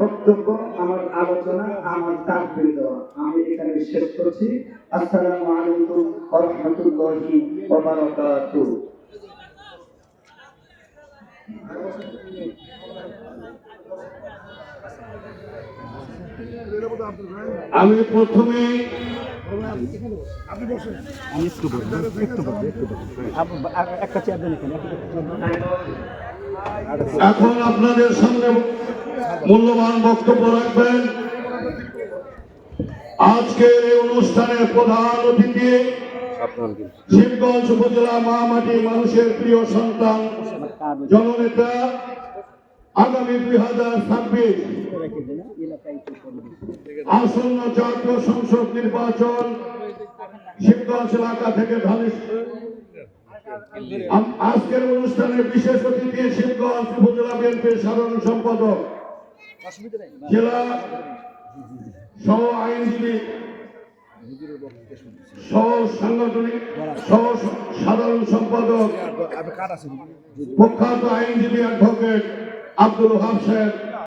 বক্তব্য আমার আলোচনা আমার তাকবির। দেওয়া আমি এখানে শেষ করছি। আসসালামু আলাইকুম ওয়া রাহমাতুল্লাহি ওয়া বারাকাতুহু। আমি প্রথমে একটা চেয়ার দেন এখানে এখন আপনাদের সামনে মূল্যবান বক্তব্য রাখবেন। আজকের এই অনুষ্ঠানের প্রধান অতিথি শিবগঞ্জ উপজেলা মহামাটি মানুষের প্রিয় সন্তান জননেতা আগামী দুই হাজার ছাব্বিশ আসন্ন জাতীয় সংসদ নির্বাচন শিবগঞ্জ এলাকা থেকে আজকের অনুষ্ঠানে বিশেষ অতিথি শিবগঞ্জ উপজেলা বিএনপির সাধারণ সম্পাদক, জেলা সহ আইনজীবী, সহ সাংগঠনিক, সহ সাধারণ সম্পাদক, প্রখ্যাত আইনজীবী অ্যাডভোকেট আব্দুল ওহাব সাহেব